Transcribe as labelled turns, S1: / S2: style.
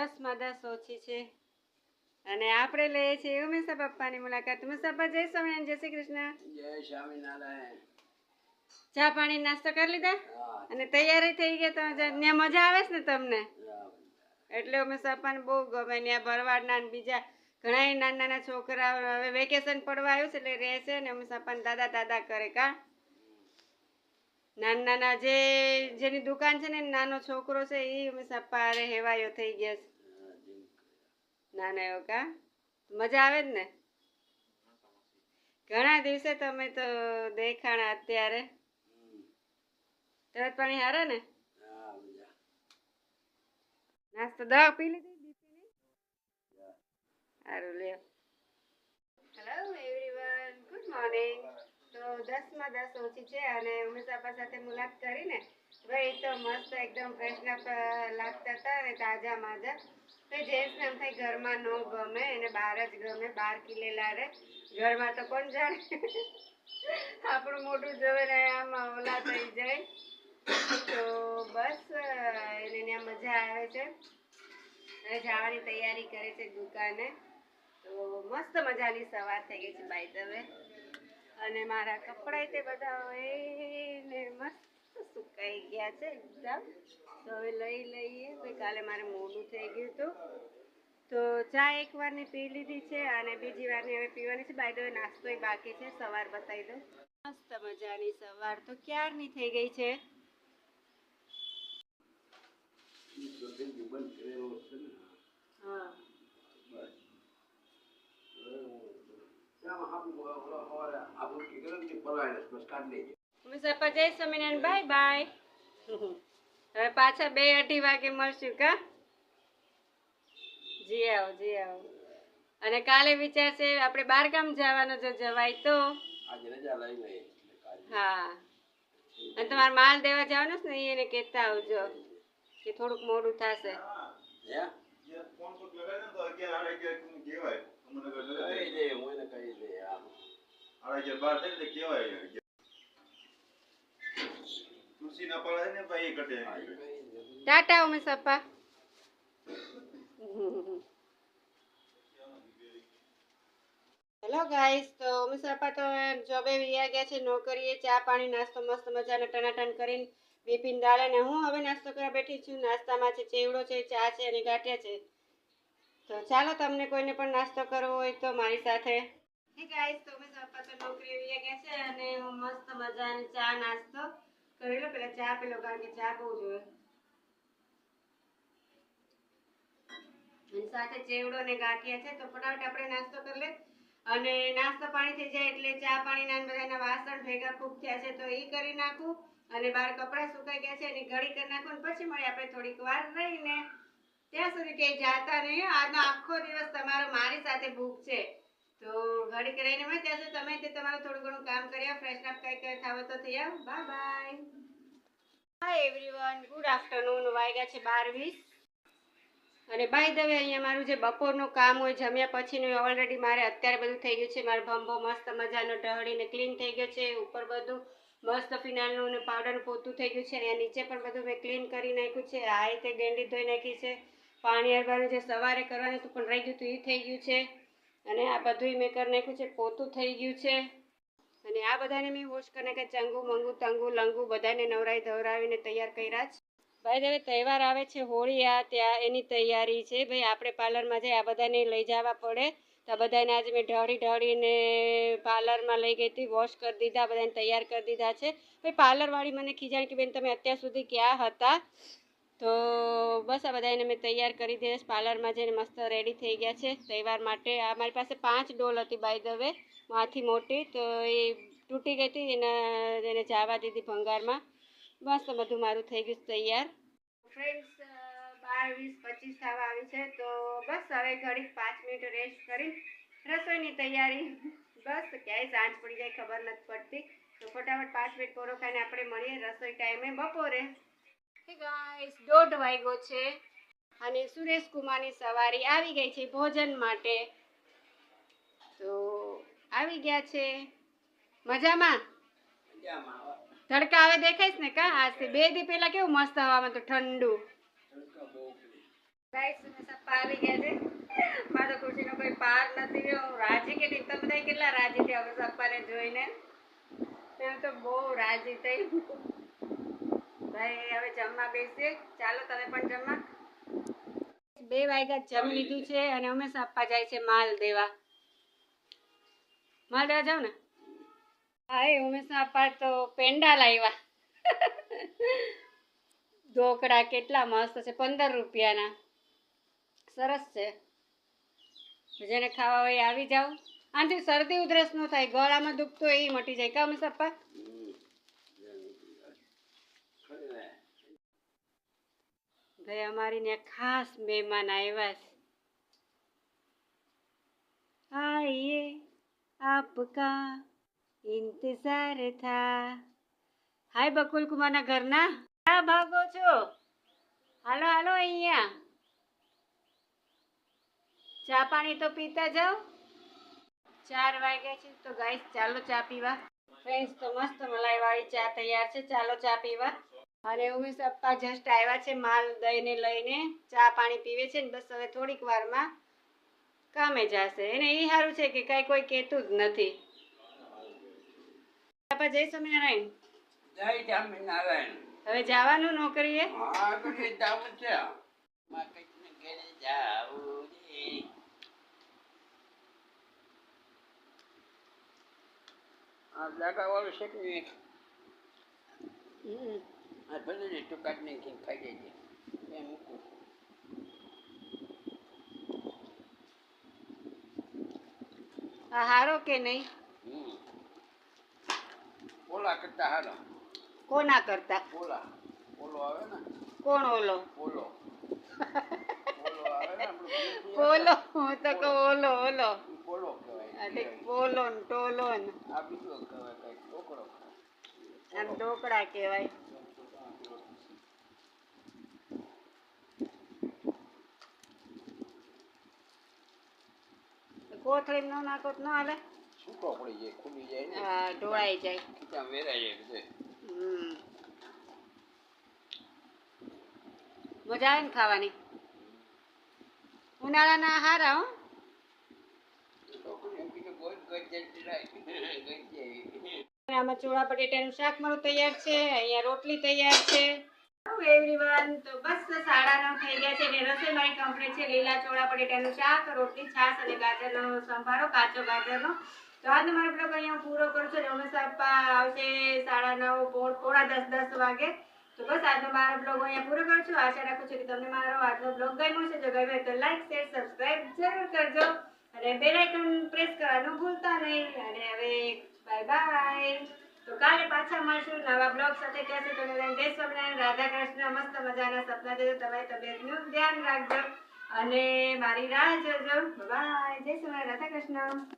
S1: દસમાં દસ ઓછી છે. અને આપણે લઈએ છીએ ઉમેશા પપ્પાની મુલાકાત. ઉમેશા પપ્પા જય સ્વામિનારાયણ જય શ્રી કૃષ્ણ.
S2: જય સ્વામિનારાયણ.
S1: ચા પાણી નાસ્તો કરી લીધા? અને તૈયારી થઈ ગઈ તો ત્યાં મજા આવે છે ને તમને? એટલે ઉમેશા પપ્પાને બહુ ગમે ત્યાં ભરવાડના બીજા ઘણા નાના નાના છોકરાઓ હવે વેકેશન પડવા આવ્યું છે એટલે રહેશે ને ઉમેશા પપ્પાને દાદા દાદા કરે કા? નાના નાના જે જેની દુકાન છે ને નાનો છોકરો છે એ ઉમેશા પપ્પા હેવાયો થઈ ગયા છે. નાના એવો કા? મજા આવે જ ને? ઘણા દિવસે તમે તો દેખાણા અત્યારે. તરત પાણી હારે ને? નાસ્તો દવા પી લીધી? સારું લે હેલો એવરીવન ગુડ મોર્નિંગ તો દસમાં દસ ઓછી છે અને ઉમેશ આપા સાથે મુલાકાત કરીને ભાઈ તો મસ્ત એકદમ ફ્રેશ લાગતા હતા અને તાજા માજા. તો જેન્ટ્સને એમ થાય ઘરમાં ન ગમે, એને બહાર જ ગમે, બહાર કિલેલા રહે. ઘરમાં તો કોણ જાણે? આપણું મોટું જવે ને આમ ઓલા થઈ જાય. તો બસ, એને ત્યાં મજા આવે છે. અને જવાની તૈયારી કરે છે દુકાને. તો મસ્ત મજાની સવાર થઈ ગઈ છે બાય દવે અને મારા કપડાય તે બધા હોય ને મસ્ત સુકાઈ ગયા છે, એકદમ. તો હવે લઈ લઈએ. ભાઈ કાલે મારે મોડું થઈ ગયું હતું. તો ચા એક વારની પી લીધી છે અને બીજી વારની હવે પીવાની છે. બાય દો નાસ્તો નાસ્તોય બાકી છે. સવાર બતાવી દઉં. મસ્ત મજાની સવાર. તો ક્યારની થઈ ગઈ છે. હા. જય સ્વામિનારાયણ. બાય બાય હવે પાછા બે અઢી વાગે મળશું કા? જી આવો જી આવો. અને કાલે વિચાર છે આપણે બાર ગામ જવાનો જો જવાય તો. હા. અને તમારે માલ દેવા જવાનું છે ને એને કહેતા આવજો કે થોડુંક મોડું થશે.
S2: હે? કહી દે, હું એને કહી દે, હા. Umesh.
S1: Tata Umeshappa hello guys તો ઉમેશપ્પા તો જોબે વિયા ગયા છે નોકરીએ ચા પાણી નાસ્તો મસ્ત મજાનો ટનાટન કરીને બિપિન ડાલે ને હું હવે નાસ્તો કરવા બેઠી છું નાસ્તામાં છે ચેવડો છે ચા છે અને ગાંઠિયા છે તો ચાલો તમને કોઈને પણ નાસ્તો કરવો હોય તો મારી સાથે હે ગાઈસ તો ઉમેશપ્પા તો નોકરીએ વિયા ગયા છે અને હું મસ્ત મજાની ચા નાસ્તો કરી પેલા ચા પેલો કારણ કે ચા બહુ જોઈએ અને સાથે ચેવડો ને ગાંઠિયા છે, તો ફટાફટ આપણે નાસ્તો કરી લે અને નાસ્તો પાણી થઈ જાય એટલે ચા પાણી ના બધાના વાસણ ભેગા ખૂબ થયા છે, તો એ કરી નાખું. અને બહાર કપડાં સુકાઈ ગયા છે, એની ઘડી કરી નાખું અને પછી મળી આપણે થોડીક વાર રહીને. ત્યાં સુધી ક્યાંય જાતા નહીં આજનો આખો દિવસ તમારો મારી સાથે ભૂખ છે. તો ઘડી કરીને મળે ત્યાં સુધી તમે તે તમારું થોડું ઘણું કામ કર્યા ફ્રેશ અપ કંઈ થાવ તો થઈ આવ bye bye hi everyone good afternoon વાગ્યા છે બાર વીસ અને બાય ધ વે અહીંયા મારું જે બપોરનું કામ હોય, જમ્યા પછીનું ઓલરેડી મારે અત્યારે બધું થઈ ગયું છે. મારો ભંભો મસ્ત મજાનો ઢહળીને ક્લીન થઈ ગયો છે. ઉપર બધું મસ્ત ફિનાલનું અને પાવડરનું પોતું થઈ ગયું છે. અહીંયા નીચે પણ બધું મેં ક્લીન કરી નાખ્યું છે. આ રીતે ગેંડી ધોઈ નાખી છે. પાણી હરવાનું જે સવારે કરવાનું હતું પણ રહી ગયું હતું એ થઈ ગયું છે. અને આ બધું મેં કરી નાખ્યું છે, પોતું થઈ ગયું છે. અને આ બધાને મેં વોશ કરીને કે ચંગુ, મંગુ, તંગુ, લંગુ બધાને નવરાઈ ધવરાવીને તૈયાર કર્યા છે ભાઈ, હવે તહેવાર આવે છે, હોળી આ ત્યાં એની તૈયારી છે. ભાઈ, આપણે પાર્લરમાં જઈ આ બધાને લઈ જવા પડે. તો બધાને આજે મેં ઢળી ઢળીને પાર્લરમાં લઈ ગઈ હતી વોશ કરી દીધા, બધાને તૈયાર કરી દીધા છે. ભાઈ, પાર્લરવાળી મને ખીજાણ કે, બેન, તમે અત્યાર સુધી ક્યાં હતા? તો બસ આ બધાને મેં તૈયાર કરી છે. પાર્લરમાં જઈને મસ્ત રેડી થઈ ગયા છે તહેવાર માટે. આ મારી પાસે પાંચ ડોલ હતી બાય ધ વે માથી મોટી. તો એ તૂટી ગઈ હતી, એના એને જવા દીધી ભંગારમાં. બસ તો બધું મારું થઈ ગયું તૈયાર. ફ્રેન્ડ્સ બાર, વીસ, પચીસ થવા આવી છે. તો બસ હવે ઘડીક પાંચ મિનિટ રેસ્ટ કરી રસોઈની તૈયારી. બસ, ક્યાંય સાંજ પડી જાય ખબર નથી પડતી. તો ફટાફટ પાંચ મિનિટ પૂરો ખાઈને આપણે મળીએ. રસોઈ ટાઈમે બપોરે. ગાઈસ દોઢ વાગ્યો છે અને સુરેશ કુમારની સવારી આવી ગઈ છે ભોજન માટે. તો આવી ગયા છે. મજામાં? તડકા હવે દેખાઈશ ને કા? આજથી બે દી પહેલા કેવું મસ્ત હવામાં તો ઠંડુ. ગાઈસ આવી ગયા છે. મારો ખુશીનો કોઈ પાર નથી હું રાજી કેટલી? તમે કેટલા રાજી થયા હવે સપ્પાને જોઈને? એમ તો બહુ રાજી થઈ. બે વાગ્યા જમી લીધું છે અને અમે સપ્પા જાય છે માલ દેવા. માલ દેવા જાવ ને? હા એ ઉમેશ સપ્પા તો પેંડા લાવ્યા. ઢોકળા કેટલા મસ્ત છે, પંદર રૂપિયાના. સરસ છે. જેને ખાવા હોય આવી જાઓ. આનાથી શરદી ઉધરસ ન થાય, ગળામાં દુખતો એ મટી જાય. કા ઉમેશ પપ્પા ભાઈ અમારી ને ખાસ મહેમાન આવ્યા છે. આઈએ આપકા ઇંતજાર થા. હાય બકુલ કુમારના ઘરના. ક્યાં ભાગો છો? હાલો હાલો અહીંયા. ચા પાણી તો પીતા જાઓ. ચાર વાગ્યા છે તો ગાઈસ ચાલો ચા પીવા. ફ્રેન્ડ્સ, તો મસ્ત મલાઈ વાળી ચા તૈયાર છે. ચાલો ચા પીવા. અને ઉમેશ પપ્પા જસ્ટ આવ્યા છે માલ દઈને લઈને ચા પાણી પીવે છે ને બસ હવે થોડીક વારમાં કામે જશે. એને એ સારું છે કે કઈ કોઈ કહેતું જ નથી. બાપા જય સ્વામિનારાયણ.
S2: જય સ્વામિનારાયણ.
S1: હવે જવાનું નોકરીએ?
S2: હા તો કે જાવ છે. માં કંઈક ને ઘરે જાવું છે. આ લાગા વાળું કે
S1: હમ.
S2: ભલે ને ટુકાટ ને ખાઈ જાય એમ મૂકું.
S1: આ હારો કે નહીં?
S2: ઓલા કરતા હારો.
S1: કોના કરતા?
S2: ઓલા. ઓલો આવે ને?
S1: કોણ ઓલો?
S2: ઓલો.
S1: પોલો હું તો કહું ઓલો ઓલો.
S2: પોલો કહેવાય.
S1: પોલો ને ટોલો ને
S2: આ બીજો કહેવાય કઈ ટોકરો
S1: આમ ઢોકળા કહેવાય. કોથળી ન નાખો તો ન હાલે.
S2: છૂટો પડી જાય? ખુલી જાય ને?
S1: હા ઢોળાઈ જાય.
S2: ખીચા વેરાઈ જાય બધે.
S1: હમ. મજા આવે ને ખાવાની? ઉનાળાના હારા હો. આમાં ચોળા બટેટાનું શાક મારું તૈયાર છે અહીંયા રોટલી તૈયાર છે. એવરીવન રસોઈ મારી કમ્પ્લીટ છે લીલા ચોળા બટેટાનું શાક છાશ અને ગાજરનો સંભારો, કાચો ગાજરનો. તો આજનો મારો બ્લોગ અહીંયા પૂરો કરું છું અને ઉમેશ આવશે સાડા નવ દસ દસ વાગે. તો બસ આજનો મારો બ્લોગ અહીંયા પૂરો કરું છું. આશા રાખું છું કે તમને મારો આજનો બ્લોગ ગમ્યો છે જો તો લાઈક શેર સબસ્ક્રાઇબ જરૂર કરજો. અને બેલ આઇકન પ્રેસ કરવાનું ભૂલતા નહીં. અને હવે બાય બાય કાલે પાછા મળશું નવા બ્લોગ સાથે. ત્યાં સુધી તમે જય સ્વામિનારાયણ રાધા કૃષ્ણ મસ્ત મજાના સપના જોજો, તમારી તબિયતનું ધ્યાન રાખજો. અને મારી રાહ જોજો. બાય જય સ્વામિનારાયણ રાધા કૃષ્ણ